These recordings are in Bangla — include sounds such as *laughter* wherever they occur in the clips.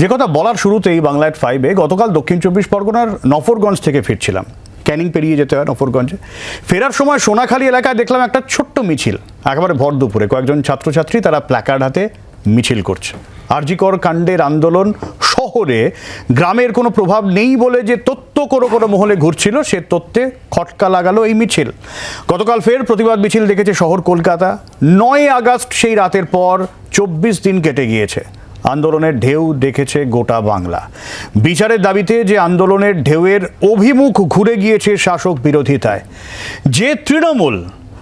যে কথা বলার শুরুতেই বাংলা ফাইভে গতকাল দক্ষিণ চব্বিশ পরগনার নফরগঞ্জ থেকে ফিরছিলাম। ক্যানিং পেরিয়ে যেতে হয় নফরগঞ্জে। ফেরার সময় সোনাখালী এলাকায় দেখলাম একটা ছোট্ট মিছিল। একেবারে ভর দুপুরে কয়েকজন ছাত্রছাত্রী তারা প্ল্যাকার্ড হাতে মিছিল করছে। আরজিকর কাণ্ডের আন্দোলন শহরে গ্রামের কোনো প্রভাব নেই বলে যে তথ্য কোনো কোনো মহলে ঘুরছিল, সে তথ্যে খটকা লাগালো এই মিছিল। গতকাল ফের প্রতিবাদ মিছিল দেখেছে শহর কলকাতা। নয় আগস্ট সেই রাতের পর চব্বিশ দিন কেটে গিয়েছে। আন্দোলনের ঢেউ দেখেছে গোটা বাংলা। বিচারের দাবিতে যে আন্দোলনের ঢেউয়ের অভিমুখ ঘুরে গিয়েছে শাসক বিরোধিতায়, যে তৃণমূল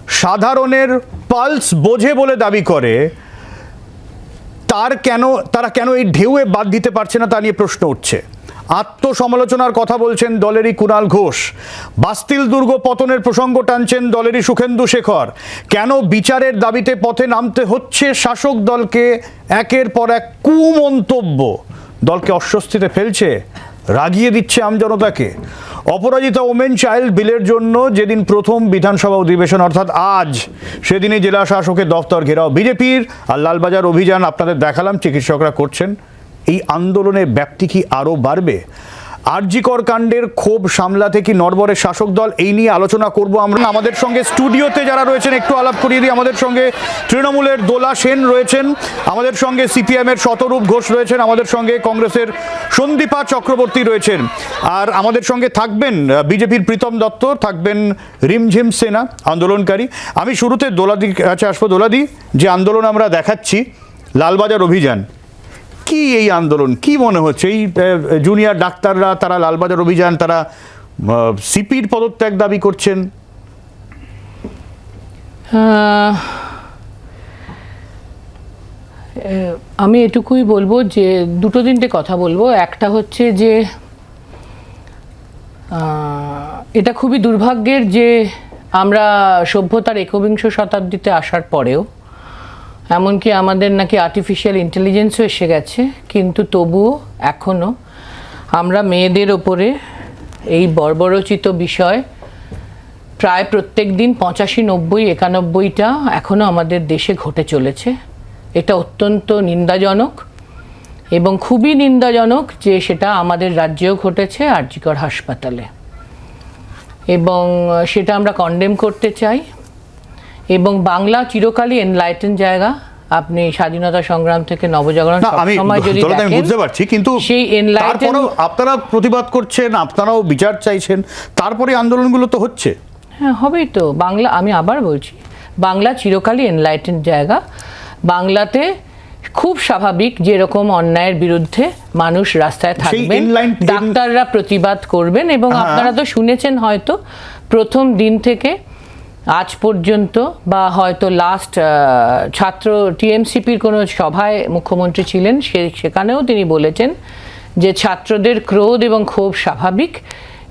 সাধারণের পালস বোঝে বলে দাবি করে, তার কেন, তারা কেন এই ঢেউয়ে বাদ দিতে পারছে না তা নিয়ে প্রশ্ন উঠছে। আত্মসমালোচনার কথা বলছেন দলেরই কুণাল ঘোষ। বাস্তিল দুর্গ পতনের প্রসঙ্গ টানছেন দলেরই সুখেন্দু শেখর। কেন বিচারের দাবিতে পথে নামতে হচ্ছে শাসক দলকে? একের পর এক কুমন্তব্য। দলকে অস্বস্তিতে ফেলছে, রাগিয়ে দিচ্ছে আমজনতাকে অপরাজিতা ওমেন চাইল্ড বিলের জন্য যেদিন প্রথম বিধানসভা অধিবেশন, অর্থাৎ আজ, সেদিনই জেলা শাসকের দফতর ঘেরাও। বিজেপির আর লালবাজার অভিযান আপনাদের দেখালাম, চিকিৎসকরা করছেন। এই আন্দোলনের ব্যাপ্তি কি আরও বাড়বে? আরজিকর কাণ্ডের ক্ষোভ সামলাতে কি নরবরের শাসক দল এই নিয়ে আলোচনা করব আমরা? আমাদের সঙ্গে স্টুডিওতে যারা রয়েছেন, একটু আলাপ করিয়ে দিই। আমাদের সঙ্গে তৃণমূলের দোলা সেন রয়েছেন, আমাদের সঙ্গে সিপিএমের শতরূপ ঘোষ রয়েছেন, আমাদের সঙ্গে কংগ্রেসের সন্দীপা চক্রবর্তী রয়েছেন। আর আমাদের সঙ্গে থাকবেন বিজেপির প্রীতম দত্ত, থাকবেন রিমঝিম সেনা, আন্দোলনকারী। আমি শুরুতে দোলাদি কাছে আসব দোলাদি, যে আন্দোলন আমরা দেখাচ্ছি, লালবাজার অভিযান। কি এই আন্দোলন? কি মনে হচ্ছে? এই জুনিয়র ডাক্তাররা, তারা লালবাজার অভিযান, তারা সিপির পদত্যাগ দাবি করছেন? আমি এটুকুই বলব যে, দুটো তিনটে কথা বলব। একটা হচ্ছে যে এটা খুবই দুর্ভাগ্যের যে, আমরা সভ্যতার একবিংশ শতাব্দীতে আসার পরেও এমনকি আমাদের নাকি আর্টিফিশিয়াল ইন্টেলিজেন্সও এসে গেছে, কিন্তু তবুও এখনও আমরা মেয়েদের ওপরে এই বর্বরচিত বিষয় প্রায় প্রত্যেক দিন পঁচাশি, নব্বই, একানব্বইটা এখনও আমাদের দেশে ঘটে চলেছে। এটা অত্যন্ত নিন্দাজনক এবং খুবই নিন্দাজনক যে সেটা আমাদের রাজ্যেও ঘটেছে আরজিকর হাসপাতালে। এবং সেটা আমরা কন্ডেম করতে চাই। এবং বাংলা চিরকালই এনলাইটেন জায়গা। আপনি স্বাধীনতা সংগ্রাম থেকে নবজাগরণ সবসময় যদি আমি বুঝতে পারছি কিন্তু সেই এনলাইটেন আপনারা প্রতিবাদ করছেন আপনারাও বিচার চাইছেন তারপরে আন্দোলনগুলো তো হচ্ছে। হ্যাঁ হবেই তো। বাংলা আমি আবার বলছি বাংলা চিরকালই এনলাইটেন জায়গা। বাংলাতে খুব স্বাভাবিক যেরকম অন্যায়ের বিরুদ্ধে মানুষ রাস্তায় থাকবেন ডাক্তাররা প্রতিবাদ করবেন এবং হ্যাঁ। আপনারা তো শুনেছেন হয়তো প্রথম দিন থেকে আজ পর্যন্ত বা হয়তো লাস্ট ছাত্র টিএমসিপির কোনো সভায় মুখ্যমন্ত্রী ছিলেন সে সেখানেও তিনি বলেছেন যে ছাত্রদের ক্রোধ এবং ক্ষোভ স্বাভাবিক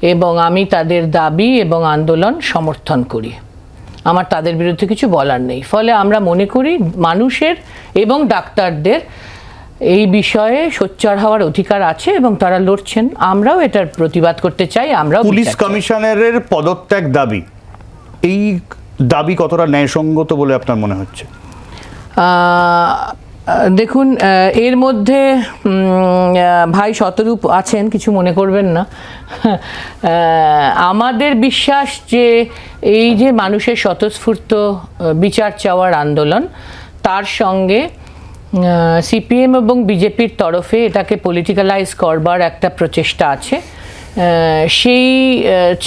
এবং আমি তাদের দাবি এবং আন্দোলন সমর্থন করি। আমার তাদের বিরুদ্ধে কিছু বলার নেই। ফলে আমরা মনে করি মানুষের এবং ডাক্তারদের এই বিষয়ে সোচ্চার হওয়ার অধিকার আছে এবং তারা লড়ছেন। আমরাও এটার প্রতিবাদ করতে চাই আমরাও পুলিশ কমিশনারের পদত্যাগ দাবি। এই দাবি কতটা ন্যায়সঙ্গত বলে আপনার মনে হচ্ছে? দেখুন এর মধ্যে ভাই শতরূপ আছেন, কিছু মনে করবেন না। আমাদের বিশ্বাস যে এই যে মানুষের স্বতঃস্ফূর্ত বিচার চাওয়ার আন্দোলন, তার সঙ্গে সিপিএম এবং বিজেপির তরফে এটাকে পলিটিক্যালাইজ করবার একটা প্রচেষ্টা আছে। সেই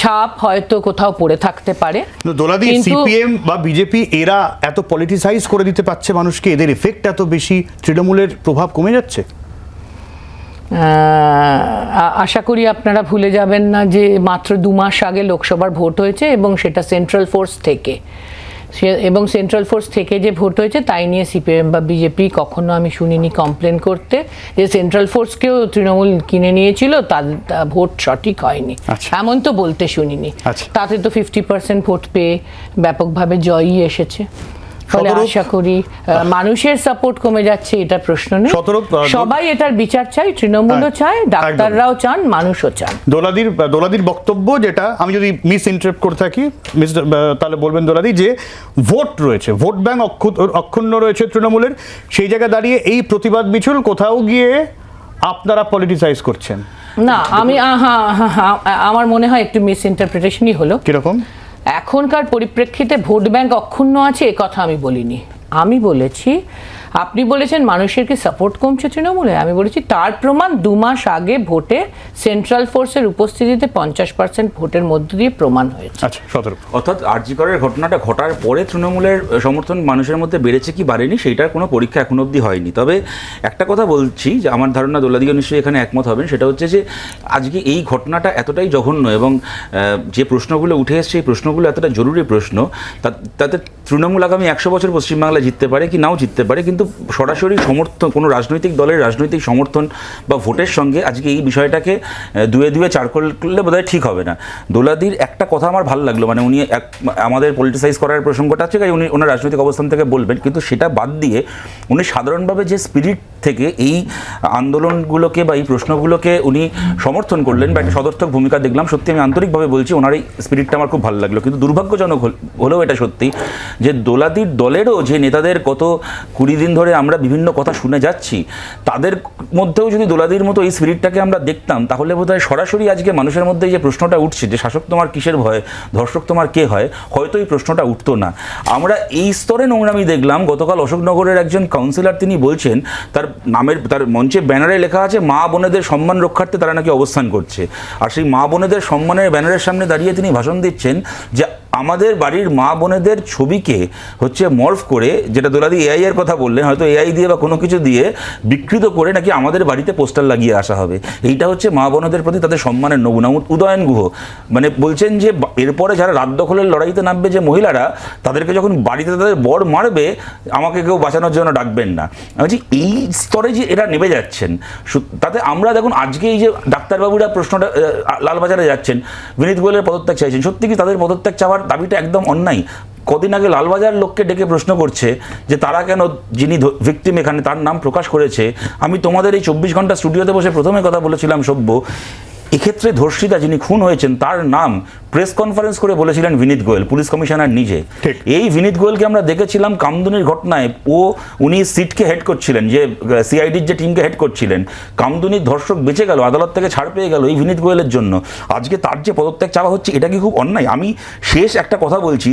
ছাপ হয়তো কোথাও পড়ে থাকতে পারে। দোলাদি সিপিএম বা বিজেপি এরা এত পলিটিসাইজ করে দিতে পারছে মানুষকে এদের এফেক্ট এত বেশি তৃণমূলের প্রভাব কমে যাচ্ছে? আশা করি আপনারা ভুলে যাবেন না যে মাত্র দু মাস আগে লোকসভার ভোট হয়েছে এবং সেটা সেন্ট্রাল ফোর্স থেকে। সে- এবং সেন্ট্রাল ফোর্স থেকে যে ভোট হয়েছে তাই নিয়ে সিপিএম বা বিজেপি কখনো আমি শুনিনি কমপ্লেন করতে যে সেন্ট্রাল ফোর্সকেও তৃণমূল কিনে নিয়েছিল তার ভোট সঠিক হয়নি আচ্ছা। এমন তো বলতে শুনিনি আচ্ছা। তাতে তো ফিফটি পার্সেন্ট ভোট পেয়ে ব্যাপকভাবে জয়ই এসেছে ফলে আশা করি মানুষের সাপোর্ট কমে যাচ্ছে এটা প্রশ্ন নেই সবাই এটার বিচার চাই তৃণমূলও হ্যাঁ, চায় ডাক্তাররাও চান মানুষও চান। দোলাদির দোলাদির বক্তব্য যেটা আমি যদি মিস ইন্টারপ্ট করে থাকি মিস তাহলে বলবেন দোলাদি যে ভোট রয়েছে ভোট ব্যাংক অক্ষুণ্ণ রয়েছে তৃণমূলের। সেই জায়গায় দাঁড়িয়ে এই প্রতিবাদ মিছিল কোথাও গিয়ে আপনারা পলিটিসাইজ করছেন? না আমি আমার মনে হয় একটু মিস ইন্টারপ্রিটেশনই হলো। কীরকম? এখনকার পরিপ্রেক্ষিতে ভোট ব্যাংক অক্ষুণ্ণ আছে এ কথা আমি বলিনি। আমি বলেছি আপনি বলেছেন মানুষের কি সাপোর্ট কমছে তৃণমূলে? আমি বলেছি তার প্রমাণ দু মাস আগে ভোটে সেন্ট্রাল ফোর্সের উপস্থিতিতে পঞ্চাশ পার্সেন্ট ভোটের মধ্য দিয়ে প্রমাণ হয়েছে। আচ্ছা সতেরো। অর্থাৎ আরজিকরের ঘটনাটা ঘটার পরে তৃণমূলের সমর্থন মানুষের মধ্যে বেড়েছে কি বাড়েনি সেইটার কোনো পরীক্ষা এখন অবধি হয়নি। তবে একটা কথা বলছি যে আমার ধারণা দোলাদিও নিশ্চয়ই এখানে একমত হবেন সেটা হচ্ছে যে আজকে এই ঘটনাটা এতটাই জঘন্য এবং যে প্রশ্নগুলো উঠে এসছে এই প্রশ্নগুলো এতটা জরুরি প্রশ্ন তা- তাতে তৃণমূল আগামী একশো বছর পশ্চিমবাংলায় জিততে পারে কি নাও জিততে পারে কিন্তু সরাসরি সমর্থন, কোনো রাজনৈতিক দলের রাজনৈতিক সমর্থন বা ভোটের সঙ্গে আজকে এই বিষয়টাকে দুয়ে দুয়ে চার করলে বোধহয় ঠিক হবে না। দোলাদির একটা কথা আমার ভালো লাগল মানে উনি এক, আমাদের পলিটিসাইজ করার প্রসঙ্গটা আছে উনি ওনার রাজনৈতিক অবস্থান থেকে বলবেন, কিন্তু সেটা বাদ দিয়ে উনি সাধারণভাবে যে স্পিরিট থেকে এই আন্দোলনগুলোকে বা এই প্রশ্নগুলোকে উনি সমর্থন করলেন বা একটা সদর্থক ভূমিকা দেখলাম, সত্যি আমি আন্তরিকভাবে বলছি ওনার এই স্পিরিটটা আমার খুব ভালো লাগল। কিন্তু দুর্ভাগ্যজনক হল- হলেও এটা সত্যি যে দোলাদির দলেরও যে নেতাদের কত কুড়ি দিন ধরে আমরা বিভিন্ন কথা শুনে যাচ্ছি। তাদের মধ্যেও যদি দোলাদির মতো এই স্পিরিটটাকে আমরা দেখতাম, তাহলে বোধহয় সরাসরি আজকে মানুষের মধ্যে যে প্রশ্নটা উঠছে যে শাসক তোমার কিসের ভয়, ধর্ষক তোমার কে হয়, হয়তো এই প্রশ্নটা উঠতো না। আমরা এই স্তরে নোংরামি দেখলাম, গতকাল অশোকনগরের একজন কাউন্সিলর তিনি বলছেন, তার নামের, তার মঞ্চে ব্যানারে লেখা আছে, মা বোনেদের সম্মান রক্ষার্থে তারা নাকি অবস্থান করছে। আর সেই মা বোনেদের সম্মানের ব্যানারের সামনে দাঁড়িয়ে তিনি ভাষণ দিচ্ছেন যে আমাদের বাড়ির মা বোনেদের ছবিকে হচ্ছে মর্ফ করে, যেটা দোলাদি এআই এর কথা বললেন, হয়তো এআই দিয়ে বা কোনো কিছু দিয়ে বিকৃত করে নাকি আমাদের বাড়িতে পোস্টার লাগিয়ে আসা হবে। এইটা হচ্ছে মা বোনেদের প্রতি তাদের সম্মানের নমুনা। উদয়ন গুহ মানে বলছেন যে এরপরে যারা রাত দখলের লড়াইতে নামবে যে মহিলারা, তাদেরকে যখন বাড়িতে তাদের বর মারবে, আমাকে কেউ বাঁচানোর জন্য ডাকবেন না। বলছি এই স্তরে যে এরা নেমে যাচ্ছেন তাতে আমরা দেখুন আজকে এই যে ডাক্তারবাবুরা প্রশ্নটা লালবাজারে যাচ্ছেন, বিনীত গোয়েলের পদত্যাগ চাইছেন, সত্যি কি তাদের পদত্যাগ চাওয়ার দাবিটা একদম অন্যায়। কদিন আগে লালবাজার লোককে ডেকে প্রশ্ন করছে যে তারা কেন যিনি ভিক্তিম এখানে তার নাম প্রকাশ করেছে, আমি তোমাদের এই চব্বিশ ঘণ্টা স্টুডিওতে বসে প্রথমে কথা বলেছিলাম সভ্য এক্ষেত্রে ধর্ষিতা যিনি খুন হয়েছেন তার নাম প্রেস কনফারেন্স করে বলেছিলেন বিনীত গোয়েল পুলিশ কমিশনার নিজে। এই বিনীত গোয়েলকে আমরা দেখেছিলাম কামদুনির ঘটনায় ও উনি সিটকে হেড করছিলেন যে সিআইডির যে টিমকে হেড করছিলেন। কামদুনির ধর্ষক বেঁচে গেল আদালত থেকে ছাড় পেয়ে গেল এই বিনীত গোয়েলের জন্য। আজকে তার যে পদত্যাগ চাওয়া হচ্ছে এটা কি খুব অন্যায়? আমি শেষ একটা কথা বলছি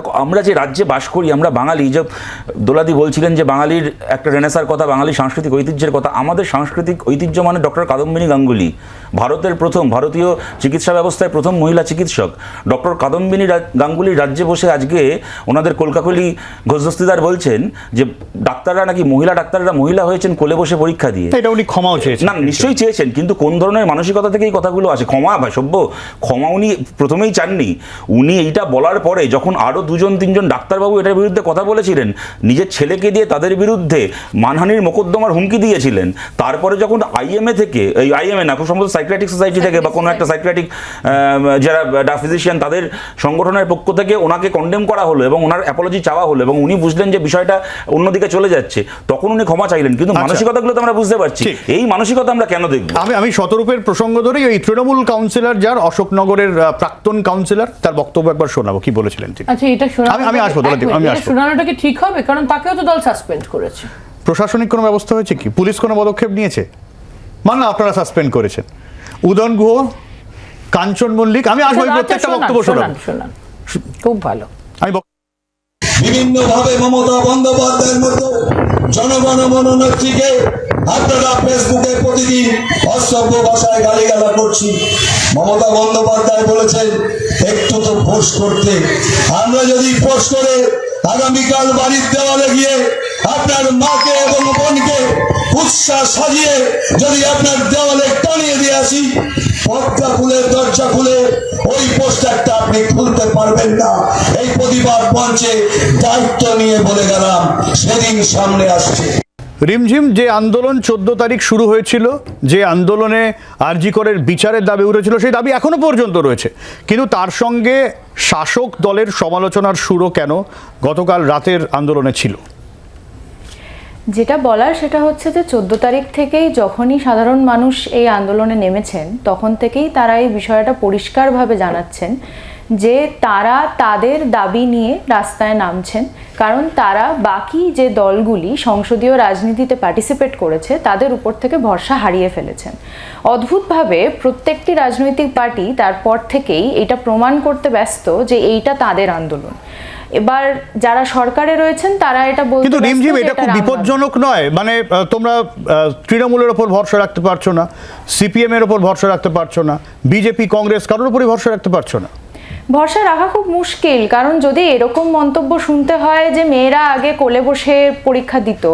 দেখো আমরা যে রাজ্যে বাস করি আমরা বাঙালি যে দোলাদি বলছিলেন যে বাঙালির একটা রেনেসার কথা বাঙালির সাংস্কৃতিক ঐতিহ্যের কথা আমাদের সাংস্কৃতিক ঐতিহ্য মানে ডক্টর কাদম্বিনী গাঙ্গুলি ভারতের প্রথম ভারতীয় চিকিৎসা ব্যবস্থায় প্রথম মহিলা চিকিৎসক। ডক্টর কাদম্বিনী রা- গাঙ্গুলি রাজ্যে বসে আজকে ওনাদের কলকাকলি ঘোষদস্তিদার বলছেন যে ডাক্তাররা নাকি মহিলা ডাক্তাররা মহিলা হয়েছেন কোলে বসে পরীক্ষা দিয়ে। এটা উনি ক্ষমাও চেয়েছেন। না নিশ্চয়ই চেয়েছেন কিন্তু কোন ধরনের মানসিকতা থেকে এই কথাগুলো আসে? ক্ষমা ভাই সভ্য ক্ষমা উনি প্রথমেই চাননি। উনি এইটা বলার পরে যখন আরও দুজন তিনজন ডাক্তারবাবু এটার বিরুদ্ধে কথা বলেছিলেন। নিজের ছেলেকে দিয়ে তাদের বিরুদ্ধে মানহানির মোকদ্দমার হুমকি দিয়েছিলেন। তারপরে যখন আইএমএ থেকে এই আইএমএ না খুব সম্ভবত সাইক্রেটিক সোসাইটি থেকে বা কোনো একটা সাইক্রেটিক যারা ফিজিশিয়ান তাদের সংগঠনের পক্ষ থেকে ওনাকে কন্ডেম করা হলো এবং ওনার অ্যাপোলজি চাওয়া হলো এবং উনি বুঝলেন যে বিষয়টা অন্যদিকে চলে যাচ্ছে। তখন উনি ক্ষমা চাইলেন কিন্তু আচ্ছা। মানসিকতাগুলো তো আমরা বুঝতে পারছি। এই মানসিকতা আমরা কেন দেখব? আমি আমি শতরূপের প্রসঙ্গ ধরেই ওই তৃণমূল কাউন্সিলর যার অশোকনগরের প্রাক্তন কাউন্সিলর তার বক্তব্য একবার শোনাবো কি বলেছিলেন তিনি? আচ্ছা এটা শোনানো আমি- আমি আসব, আমি আসব। শোনানোটা কি ঠিক হবে কারণ তাকেও তো দল সাসপেন্ড করেছে। প্রশাসনিক কোনো ব্যবস্থা হয়েছে কি? পুলিশ কোনো পদক্ষেপ নিয়েছে? মানলাম আপনারা সাসপেন্ড করেছেন। উদয়ন গুহ কাঞ্চন মল্লিক আমি আসব আচ্ছা, প্রত্যেকটা বক্তব্য শোনান শোনাবো খুব ভালো। আমি বক- বিভিন্ন ভাবে মমতা বন্দ্যোপাধ্যায়ের মতো জনগণ মনোনেত্রীকে আপনারা ফেসবুকে প্রতিদিন অসভ্য ভাষায় গালিগালা করছি। মমতা বন্দ্যোপাধ্যায় বলেছেন, একটু তো পোস্ট করতে। আমরা যদি পোস্ট করে আগামীকাল বাড়ির দেওয়ালে গিয়ে আপনার মাকে এবং বোনকে উৎসাহ সাজিয়ে যদি আপনার দেওয়ালে টানিয়ে দিয়ে আসি পর্দা খুলে দরজা খুলে ওই পোস্টারটা আপনি খুলতে পারবেন না। এই প্রতিবাদ মঞ্চে দায়িত্ব নিয়ে বলে গেলাম, সেদিন সামনে আসছে। রিমঝিম যে আন্দোলন চোদ্দ তারিখ শুরু হয়েছিল, যে আন্দোলনে আরজিকরের বিচারের দাবি উঠেছিল, সেই দাবি এখনও পর্যন্ত রয়েছে। কিন্তু তার সঙ্গে শাসক দলের সমালোচনার সুরও কেন গতকাল রাতের আন্দোলনে ছিল? যেটা বলার সেটা হচ্ছে যে চোদ্দ তারিখ থেকেই যখনই সাধারণ মানুষ এই আন্দোলনে নেমেছেন, তখন থেকেই তারা এই বিষয়টা পরিষ্কারভাবে জানাচ্ছেন। যে তারা তাদের দাবি নিয়ে রাস্তায় নামছেন কারণ তারা বাকি যে দলগুলি সংসদীয় রাজনীতিতে পার্টিসিপেট করেছে তাদের উপর থেকে ভরসা হারিয়ে ফেলেছেন। অদ্ভুতভাবে প্রত্যেকটি রাজনৈতিক পার্টি তারপর থেকেই এটা প্রমাণ করতে ব্যস্ত যে এইটা তাদের আন্দোলন। এবার যারা সরকারে রয়েছেন তারা এটা বলতে কিন্তু রিমঝিম এটা খুব বিপজ্জনক নয়। মানে তোমরা তৃণমূলের ওপর ভরসা রাখতে পারছ না সিপিএম এর ওপর ভরসা রাখতে পারছ না বিজেপি কংগ্রেস কারোর উপরই ভরসা রাখতে পারছ না। ভরসা রাখা খুব মুশকিল, কারণ যদি এরকম মন্তব্য শুনতে হয় যে মেয়েরা আগে কোলে বসে পরীক্ষা দিত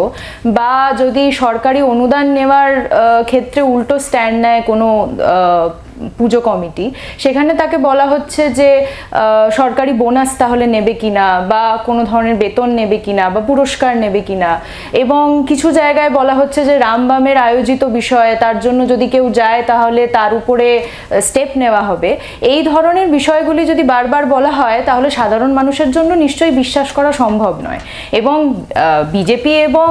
বা যদি সরকারি অনুদান নেওয়ার ক্ষেত্রে উল্টো স্ট্যান্ড নেয় কোনো পুজো কমিটি, সেখানে তাকে বলা হচ্ছে যে সরকারি বোনাস তাহলে নেবে কিনা বা কোনো ধরনের বেতন নেবে কিনা বা পুরস্কার নেবে কিনা। এবং কিছু জায়গায় বলা হচ্ছে যে রামবামের আয়োজিত বিষয়ে তার জন্য যদি কেউ যায় তাহলে তার উপরে স্টেপ নেওয়া হবে। এই ধরনের বিষয়গুলি যদি বারবার বলা হয় তাহলে সাধারণ মানুষের জন্য নিশ্চয়ই বিশ্বাস করা সম্ভব নয়। এবং বিজেপি এবং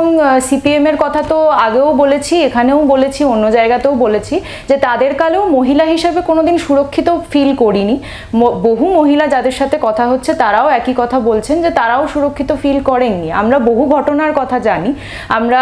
সিপিএম এর কথা তো আগেও বলেছি, এখানেও বলেছি, অন্য জায়গাতেও বলেছি যে, তাদের কালেও মহিলা হিসেবে কোনোদিন সুরক্ষিত ফিল করিনি। বহু মহিলা যাদের সাথে কথা হচ্ছে, তারাও একই কথা বলছেন যে তারাও সুরক্ষিত ফিল করেননি। আমরা বহু ঘটনার কথা জানি, আমরা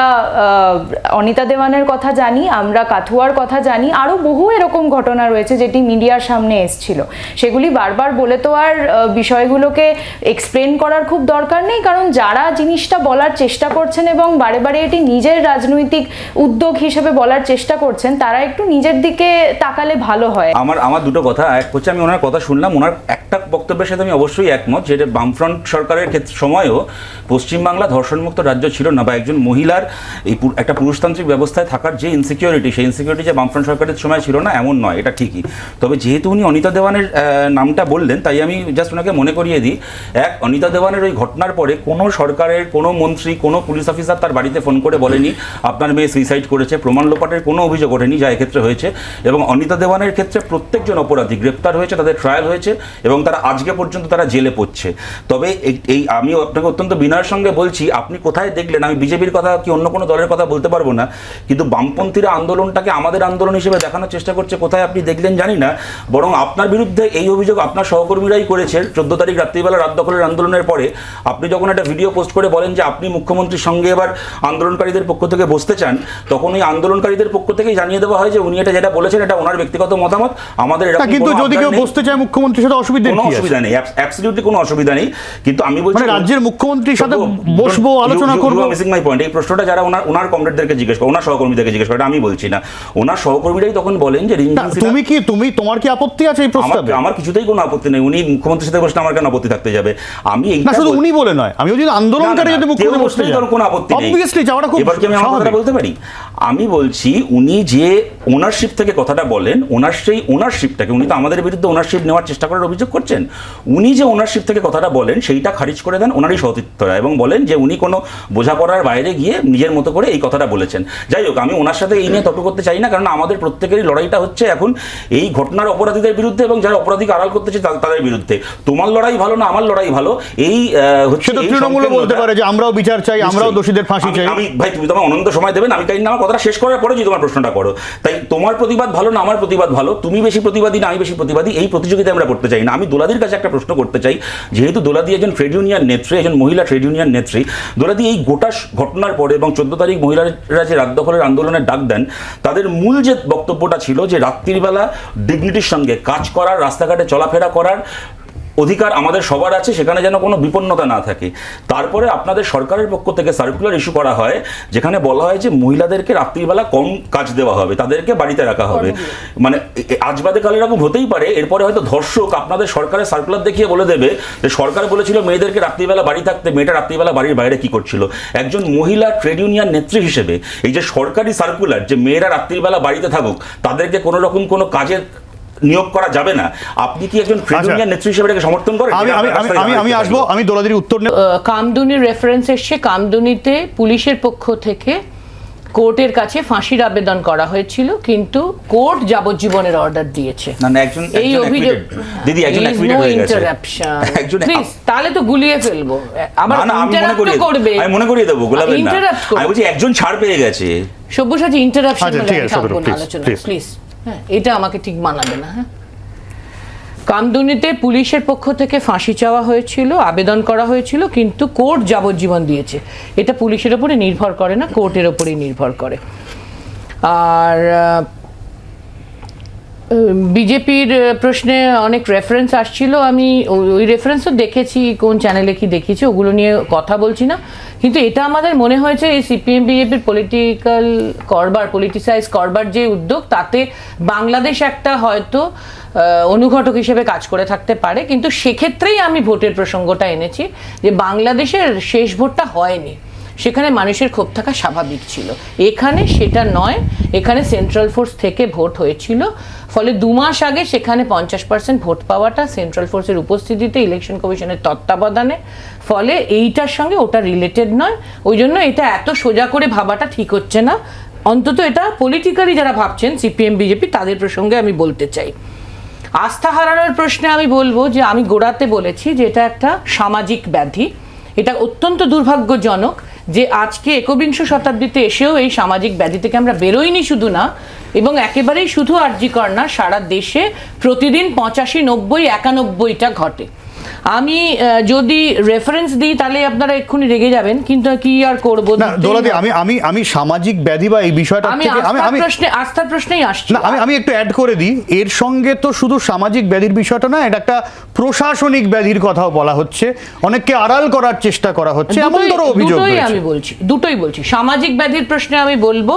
অনিতা দেওয়ানের কথা জানি, আমরা কাথুয়ার কথা জানি, আরও বহু এরকম ঘটনা রয়েছে যেটি মিডিয়ার সামনে এসছিল। সেগুলি বারবার বলে তো আর বিষয়গুলোকে এক্সপ্লেন করার খুব দরকার নেই, কারণ যারা জিনিসটা বলার চেষ্টা করছেন এবং বারে বারে এটি নিজের রাজনৈতিক উদ্যোগ হিসেবে বলার চেষ্টা করছেন, তারা একটু নিজের দিকে তাকালে ভালো হয়। আমার আমার দুটো কথা, এক হচ্ছে আমি ওনার কথা শুনলাম, ওনার একটা বক্তব্যের সাথে আমি অবশ্যই একমত যেটা বামফ্রন্ট সরকারের ক্ষেত্রে সময়ও পশ্চিমবাংলা ধর্ষণমুক্ত রাজ্য ছিল না, বা একজন মহিলার এই একটা পুরুষতান্ত্রিক ব্যবস্থায় থাকার যে ইনসিকিউরিটি সেই ইনসিকিউরিটি যে বামফ্রন্ট সরকারের সময় ছিল না, এমন নয়, এটা ঠিকই। তবে যেহেতু উনি অনিতা দেওয়ানের নামটা বললেন, তাই আমি জাস্ট ওনাকে মনে করিয়ে দিই, এক, অনিতা দেওয়ানের ওই ঘটনার পরে কোনো সরকারের, কোনো মন্ত্রী, কোনো পুলিশ অফিসার তার বাড়িতে ফোন করে বলেনি, আপনার মেয়ে সুইসাইড করেছে, প্রমাণ লোপাটের কোনো অভিযোগ ওঠেনি, যা এক্ষেত্রে হয়েছে, এবং অনিতা দেওয়ানের ক্ষেত্রে প্রত্যেকজন অপরাধী গ্রেপ্তার হয়েছে, তাদের ট্রায়াল হয়েছে এবং তারা আজকে পর্যন্ত তারা জেলে পড়ছে। তবে এই- আমি আপনাকে অত্যন্ত বিনয়ের সঙ্গে বলছি, আপনি কোথায় দেখলেন? আমি বিজেপির কথা কি অন্য কোনো দলের কথা বলতে পারব না, কিন্তু বামপন্থীরা আন্দোলনটাকে আমাদের আন্দোলন হিসেবে দেখানোর চেষ্টা করছে, কোথায় আপনি দেখলেন জানি না, বরং আপনার বিরুদ্ধে এই অভিযোগ আপনার সহকর্মীরাই করেছে চোদ্দ তারিখ রাত্রিবেলা রাত দখলের আন্দোলনের পরে আপনি যখন একটা ভিডিও পোস্ট করে বলেন যে আপনি মুখ্যমন্ত্রীর সঙ্গে এবার আন্দোলনকারীদের পক্ষ থেকে বসতে চান, তখন ওই আন্দোলনকারীদের পক্ষ থেকেই জানিয়ে দেওয়া হয় যে উনি এটা যেটা বলেছেন, এটা ওনার ব্যক্তিগত মতামত আমাদের এরকম কিন্তু যদি কেউ বসতে চায় মুখ্যমন্ত্রীর সাথে অসুবিধা কোনো অসুবিধা নেই অ্যাবসলিউটলি কোনো অসুবিধা নেই। কিন্তু আমি বলছি মানে রাজ্যের মুখ্যমন্ত্রীর সাথে বসবো আলোচনা করব? মিসিং মাই পয়েন্ট এই প্রশ্নটা যারা ওনার ওনার কমরেডদেরকে জিজ্ঞেস করে ওনার সহকর্মীদেরকে জিজ্ঞেস করে এটা আমি বলছি না। ওনার সহকর্মীরাই তখন বলেন যে তুমি কি তুমি তোমার কি আপত্তি আছে এই প্রস্তাবে? আমার কিছুতেই কোনো আপত্তি নেই। উনি মুখ্যমন্ত্রীর সাথে বসলে আমার কেন আপত্তি থাকতে যাবে? আমি এই না শুধু উনি বলে নয় আমি যদি আন্দোলনকারী যদি মুখ্যমন্ত্রী বসতে কোনো আপত্তি নেই। অবভিয়াসলি যাওয়াটা খুব এবার কি আমি আমার স্বাভাবিক। বলতে পারি? আমি বলছি উনি যে ওনারশিপ থেকে কথাটা বলেন ওনার সেই ওনারশিপটাকে উনি তো আমাদের বিরুদ্ধে ওনারশিপ নেওয়ার চেষ্টা করার অভিযোগ করছেন উনি যে ওনারশিপ থেকে কথাটা বলেন সেইটা খারিজ করে দেন ওনারই সতীর্থরা এবং বলেন যে উনি কোনো বোঝাপড়ার বাইরে গিয়ে নিজের মতো করে এই কথাটা বলেছেন। যাই হোক আমি ওনার সাথে এই নিয়ে তর্ক করতে চাই না কারণ আমাদের প্রত্যেকেরই লড়াইটা হচ্ছে এখন এই ঘটনার অপরাধীদের বিরুদ্ধে এবং যারা অপরাধীকে আড়াল করতে চায় তা- তাদের বিরুদ্ধে। তোমার লড়াই ভালো না আমার লড়াই ভালো এই হচ্ছে সে তো এই তৃণমূলও বলতে পারে যে আমরাও বিচার চাই আমরাও দোষীদের ফাঁসি চাই। আমি ভাই তুমি তোমার অনন্ত সময় দেবেন আমি কাইন্ড আমার কথাটা শেষ করার পরে যদি তোমার প্রশ্নটা করো। তাই তোমার প্রতিবাদ ভালো না আমার প্রতিবাদ ভালো, তুমি বেশি প্রতিবাদী না আমি বেশি প্রতিবাদী, এই প্রতিযোগিতা আমরা করতে চাই না। আমি দোলাদির কাছে একটা প্রশ্ন করতে চাই, যেহেতু দোলাদি একজন ট্রেড ইউনিয়ন নেত্রী, একজন মহিলা ট্রেড ইউনিয়ন নেত্রী, দোলাদি এই গোটা ঘটনার পরে এবং চোদ্দ তারিখ মহিলারা যে রাত দখলের আন্দোলনের ডাক দেন, তাদের মূল যে বক্তব্যটা ছিল যে রাত্রিবেলা ডিগনিটির সঙ্গে কাজ করার, রাস্তাঘাটে চলাফেরা করার অধিকার আমাদের সবার আছে সেখানে যেন কোনো বিপন্নতা না থাকে। তারপরে আপনাদের সরকারের পক্ষ থেকে সার্কুলার ইস্যু করা হয় যেখানে বলা হয় যে মহিলাদেরকে রাত্রিবেলা কম কাজ দেওয়া হবে তাদেরকে বাড়িতে রাখা হবে। মানে আজ বাদে কাল এরকম হতেই পারে এরপরে হয়তো ধর্ষক আপনাদের সরকারের সার্কুলার দেখিয়ে বলে দেবে যে সরকার বলেছিল মেয়েদেরকে রাত্রিবেলা বাড়ি থাকতে মেয়েটা রাত্রিবেলা বাড়ির বাইরে কি করছিল। একজন মহিলা ট্রেড ইউনিয়ন নেত্রী হিসেবে এই যে সরকারি সার্কুলার যে মেয়েরা রাত্রিবেলা বাড়িতে থাকুক তাদেরকে কোনো রকম কোনো কাজে নিয়োগ করা যাবে না। আপনি কি একজন ট্রেড আচ্ছা। ইউনিয়ন নেত্রী হিসেবে এটাকে সমর্থন করেন? আমি আমি আমি- আমি আসব আমি দোলাদির উত্তর নেব। কামদুনির রেফারেন্স এসছে। কামদুনিতে পুলিশের পক্ষ থেকে কোর্টের কাছে ফাঁসির আবেদন করা হয়েছিল কিন্তু কোর্ট যাবজ্জীবনের অর্ডার দিয়েছে। না না একজন এই অভিযোগ দিদি একজন অ্যাকুইটেড হয়ে গেছে। *laughs* একজন প্লিজ তাহলে তো গুলিয়ে ফেলব। আবার না না আমি মনে করি করবে। আমি মনে করিয়ে দেবো গোলাপের না। আমি বলছি একজন ছাড় পেয়ে গেছে। সব্যসাচী ইন্টারাপশন আচ্ছা, আলোচনা. প্লিজ হ্যাঁ এটা আমাকে ঠিক মানাবে না হ্যাঁ। কামদুনিতে পুলিশের পক্ষ থেকে ফাঁসি চাওয়া হয়েছিল, আবেদন করা হয়েছিল, কিন্তু কোর্ট যাবজ্জীবন দিয়েছে। এটা পুলিশের ওপরে নির্ভর করে না, কোর্টের ওপরেই নির্ভর করে। আর বিজেপির প্রশ্নে অনেক রেফারেন্স আসছিল। আমি ওই- রেফারেন্সও দেখেছি, কোন চ্যানেলে কি দেখেছি, ওগুলো নিয়ে কথা বলছি না। কিন্তু এটা আমাদের মনে হয়েছে, এই সিপিএম বিজেপির পলিটিক্যাল করবার পলিটিসাইজ করবার যে উদ্যোগ, তাতে বাংলাদেশ একটা হয়তো অনুঘটক হিসেবে কাজ করে থাকতে পারে। কিন্তু সেক্ষেত্রেই আমি ভোটের প্রসঙ্গটা এনেছি যে বাংলাদেশের শেষ ভোটটা হয়নি। সেখানে মানুষের ক্ষোভ থাকা স্বাভাবিক ছিল। এখানে সেটা নয়, এখানে সেন্ট্রাল ফোর্স থেকে ভোট হয়েছিল। ফলে দু মাস আগে সেখানে পঞ্চাশ পার্সেন্ট ভোট পাওয়াটা সেন্ট্রাল ফোর্সের উপস্থিতিতে ইলেকশন কমিশনের তত্ত্বাবধানে। ফলে এইটার সঙ্গে ওটা রিলেটেড নয়। ওই জন্য এটা এত সোজা করে ভাবাটা ঠিক হচ্ছে না। অন্তত এটা পলিটিক্যালি যারা ভাবছেন সিপিএম বিজেপি তাদের প্রসঙ্গে আমি বলতে চাই। আস্থা হারানোর প্রশ্নে আমি বলব যে আমি গোড়াতে বলেছি যে এটা একটা সামাজিক ব্যাধি। এটা অত্যন্ত দুর্ভাগ্যজনক। যে আজকে একবিংশ শতাব্দীতে এসেও এই সামাজিক ব্যাধি থেকে আমরা বেরোইনি শুধু না, এবং একেবারেই শুধু আর্যিকর না, সারা দেশে প্রতিদিন পঁচাশি, নব্বই, একানব্বইটা ঘটে। আমি যদি রেফারেন্স দিই তাহলে আপনারা এক্ষুনি রেগে যাবেন কিন্তু কি আর করব? না দোলাদি আমি আমি আমি সামাজিক ব্যাধি বা এই বিষয়টা থেকে আমি আমি প্রশ্নে আস্থার প্রশ্নেই আসছি। না আমি আমি একটু অ্যাড করে দিই। এর সঙ্গে তো শুধু সামাজিক ব্যাধির বিষয়টা না এটা একটা প্রশাসনিক ব্যাধির কথাও বলা হচ্ছে। অনেককে আড়াল করার চেষ্টা করা হচ্ছে এমন ধরো অভিযোগ দুটোই আমি বলছি দুটোই বলছি। সামাজিক ব্যাধির প্রশ্নে আমি বলব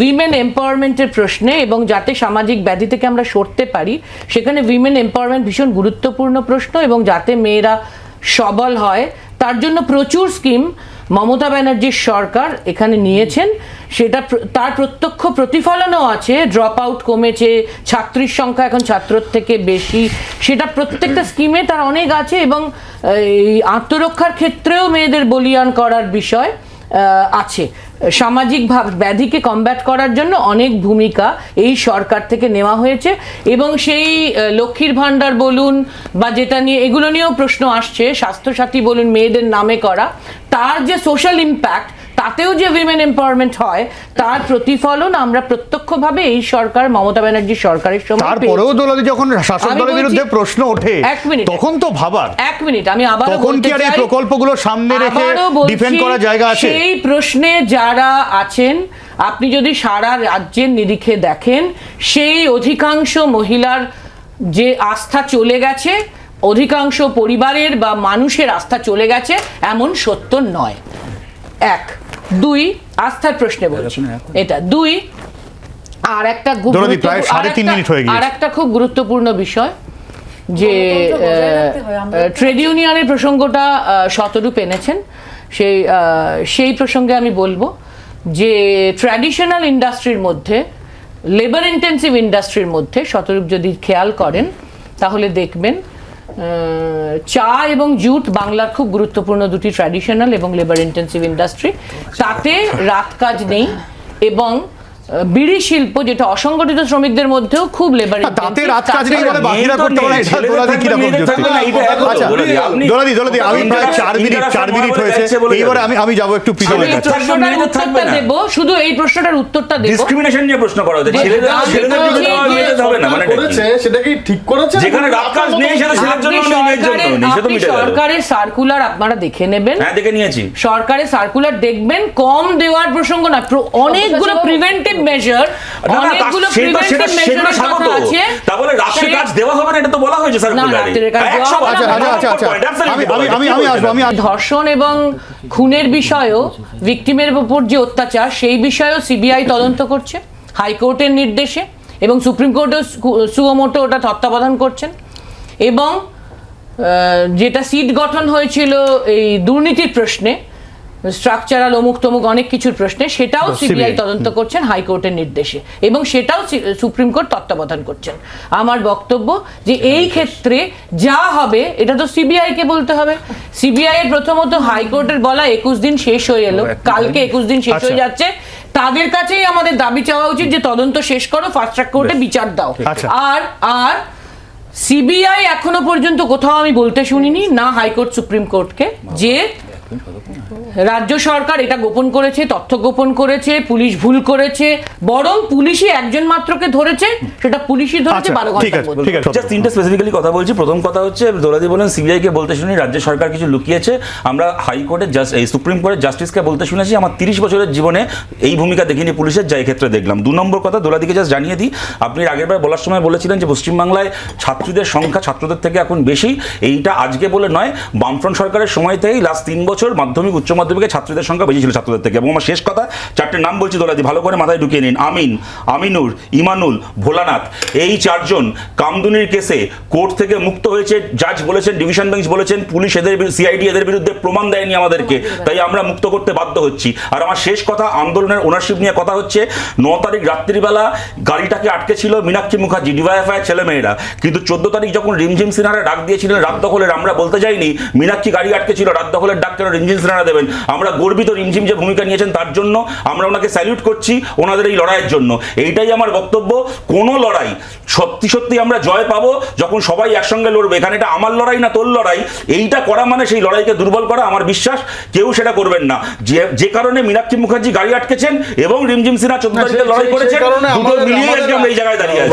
উইমেন এম্পাওয়ারমেন্টের প্রশ্নে এবং যাতে সামাজিক ব্যাধি থেকে আমরা সরতে পারি সেখানে উইমেন এম্পাওয়ারমেন্ট ভীষণ গুরুত্বপূর্ণ প্রশ্ন এবং যাতে মেয়েরা সবল হয়। তার জন্য প্রচুর স্কিম মমতা ব্যানার্জির সরকার এখানে নিয়েছেন। সেটা তার প্রত্যক্ষ প্রতিফলনও আছে। ড্রপ আউট কমেছে, ছাত্রীর সংখ্যা এখন ছাত্রর থেকে বেশি। সেটা প্রত্যেকটা স্কিমে তার অনেক আছে এবং এই আত্মরক্ষার ক্ষেত্রেও মেয়েদের বলিয়ান করার বিষয় আছে। সামাজিক ভাব ব্যাধিকে কমব্যাট করার জন্য অনেক ভূমিকা এই সরকার থেকে নেওয়া হয়েছে এবং সেই লক্ষ্মীর ভাণ্ডার বলুন বা যেটা নিয়ে, এগুলো নিয়েও প্রশ্ন আসছে। স্বাস্থ্যসাথী বলুন, মেয়েদের নামে করা। তার যে সোশ্যাল ইম্প্যাক্ট তাতেও যে উইমেন এম্পাওয়ারমেন্ট হয় তার প্রতিফলন আমরা প্রত্যক্ষভাবে এই সরকার মমতা ব্যানার্জি সরকারের সময় তারপরেও পেয়েছি। যখন শাসক দলের বিরুদ্ধে প্রশ্ন ওঠে এক মিনিট। তখন তো ভাবার এক মিনিট আমি আবার তখন কি আর এই প্রকল্পগুলো সামনে রেখে ডিফেন্ড করার জায়গা আছে সেই প্রশ্নে যারা আছেন আপনি যদি সারা রাজ্যের নিরিখে দেখেন সেই অধিকাংশ মহিলার যে আস্থা চলে গেছে অধিকাংশ পরিবারের বা মানুষের আস্থা চলে গেছে এমন সত্য নয় এক দুই আস্থার প্রশ্নে বলছি। এটা দুই আর একটা। আর একটা খুব গুরুত্বপূর্ণ বিষয় যে ট্রেড ইউনিয়নের প্রসঙ্গটা শতরূপ এনেছেন। সেই সেই প্রসঙ্গে আমি বলব যে ট্র্যাডিশনাল ইন্ডাস্ট্রির মধ্যে লেবার ইন্টেন্সিভ ইন্ডাস্ট্রির মধ্যে শতরূপ যদি খেয়াল করেন তাহলে দেখবেন চা এবং জুট বাংলার খুব গুরুত্বপূর্ণ দুটি ট্র্যাডিশনাল এবং লেবার ইন্টেন্সিভ ইন্ডাস্ট্রি তাতে রাত কাজ নেই এবং বিড়ি শিল্প যেটা অসংগঠিত শ্রমিকদের মধ্যেও খুব লেবার তাতে রাত কাজ নেই বলে বাকিরা করতে পারে এটা দোলাদি এক হলো, আচ্ছা দোলাদি, দোলাদি আমি প্রায় ইন্টারা- চার মিনিট ইন্টারা চার মিনিট হয়েছে এইবারে আমি আমি যাব একটু আমি কাছে প্রশ্নটার উত্তরটা দেব শুধু এই প্রশ্নটার উত্তরটা দেব। ডিসক্রিমিনেশন নিয়ে প্রশ্ন করা হচ্ছে ছেলেদের ছেলেদের মেয়েদের হবে না মানে করেছে সেটা কি ঠিক করেছে? যেখানে রাত কাজ নেই সেটা ছেলের জন্য আপনি নেই, মেয়ের জন্য সরকারের- নেই, সে মিটে গেল। সরকারের সার্কুলার আপনারা দেখে নেবেন। হ্যাঁ দেখে নিয়েছি। সরকারের সার্কুলার দেখবেন কম দেওয়ার প্রসঙ্গ না অনেকগুলো প্রিভেন্টিভ মেজার অনেকগুলো প্রিভেন্টিভ মেজারের। কথা আছে। তা বলে রাত্রে কাজ দেওয়া হবে না এটা তো বলা হয়েছে সার্কুলারে রাত্রে কাজ দেওয়া হবে আচ্ছা আচ্ছা আচ্ছা point, আচ্ছা absolutely আমি আমি আমি আমি বলছেন আমি ধর্ষণ এবং খুনের বিষয়েও ভিকটিমের উপর যে অত্যাচার সেই বিষয়েও সিবিআই তদন্ত করছে হাইকোর্টের নির্দেশে এবং সুপ্রিম কোর্টও সুমোটো ওটা তত্ত্বাবধান করছেন। এবং আহ, যেটা সিট গঠন হয়েছিল এই দুর্নীতির প্রশ্নে স্ট্রাকচারাল অমুক তমুক অনেক কিছুর প্রশ্নে সেটাও সিবিআই তদন্ত করছেন হাইকোর্টের নির্দেশে এবং সেটাও সুপ্রিম কোর্ট তত্ত্বাবধান করছেন। আমার বক্তব্য যে এই ক্ষেত্রে যা হবে এটা তো সিবিআই কে বলতে হবে। সিবিআই এর প্রথমত হাইকোর্টের বলা একুশ দিন শেষ হয়ে এলো। কালকে একুশ দিন শেষ হয়ে আচ্ছা। যাচ্ছে। তাদের কাছেই আমাদের দাবি চাওয়া উচিত যে তদন্ত শেষ করো ফাস্ট ট্র্যাক কোর্টে বিচার দাও। আর আর সিবিআই এখনও পর্যন্ত কোথাও আমি বলতে শুনিনি না হাইকোর্ট সুপ্রিম কোর্টকে যে রাজ্য সরকার এটা গোপন করেছে তথ্য গোপন করেছে পুলিশ ভুল করেছে বরং পুলিশই একজন মাত্রকে ধরেছে সেটা পুলিশই ধরেছে আচ্ছা বারো মধ্যে। ঠিক আছে। জাস্ট তিনটে স্পেসিফিক্যালি কথা বলছি। প্রথম কথা হচ্ছে দোলাদি বলেন সিবিআই কে বলতে শুনি রাজ্য সরকার কিছু লুকিয়েছে। আমরা হাইকোর্টের জাস্ট এই সুপ্রিম কোর্টের জাস্টিসকে বলতে শুনেছি আমার তিরিশ বছরের জীবনে এই ভূমিকা দেখিনি পুলিশের যাই ক্ষেত্রে দেখলাম। দু নম্বর কথা দোলাদিকে জাস্ট জানিয়ে দিই আপনি আগের বার বলার সময় বলেছিলেন যে পশ্চিমবাংলায় ছাত্রীদের সংখ্যা ছাত্রদের থেকে এখন বেশি। এইটা আজকে বলে নয় বামফ্রন্ট সরকারের সময় থেকেই লাস্ট তিন বছর মাধ্যমিক, উচ্চ মাধ্যমিকে ছাত্রীদের সংখ্যা বেশি ছিল ছাত্রদের থেকে। এবং আমার শেষ কথা, চারটে নাম বলছি দোলাদি, ভালো করে মাথায় ঢুকিয়ে নিন। আমিন, আমিনুর, ইমানুল, ভোলানাথ, এই চারজন কামদুনির কেসে কোর্ট থেকে মুক্ত হয়েছে। জাজ বলেছেন, ডিভিশন বেঞ্চ বলেছেন, পুলিশ এদের সিআইডি এদের বিরুদ্ধে প্রমাণ দেয়নি আমাদেরকে। তাই আমরা মুক্ত করতে বাধ্য হচ্ছি। আর আমার শেষ কথা, আন্দোলনের ওনারশিপ নিয়ে কথা হচ্ছে। ন তারিখ রাত্রিবেলা গাড়িটাকে আটকে ছিল মীনাক্ষী মুখার্জি ডিওয়াইএফআই ছেলেমেয়েরা। কিন্তু চোদ্দ তারিখ যখন রিমঝিম সিনহারা ডাক দিয়েছিলেন রাত দখলের, আমরা বলতে যাইনি, মীনাক্ষী গাড়ি আটকে ছিল রাত দখলের ডাক, কেন রিমঝিম সিনহারা দেবেন। আমরা গর্বিত রিমঝিম যে ভূমিকা নিয়েছেন তার জন্য আমরা ওনাকে স্যালিউট করছি ওনাদের এই লড়াইয়ের জন্য। এইটাই আমার বক্তব্য। কোনো লড়াই সত্যি সত্যি আমরা জয় পাবো যখন সবাই একসঙ্গে লড়বে। এখানে এটা আমার লড়াই না তোর লড়াই। এইটা করা মানে সেই লড়াইকে দুর্বল করা আমার বিশ্বাস। কেউ সেটা করবেন না। যে যে কারণে মীনাক্ষী মুখার্জি গাড়ি আটকেছেন এবং রিমঝিম সিনহা চোদ্দ তারিখে লড়াই করেছেন দুটো মিলিয়ে আজকে আমরা এই জায়গায় দাঁড়িয়ে আছি।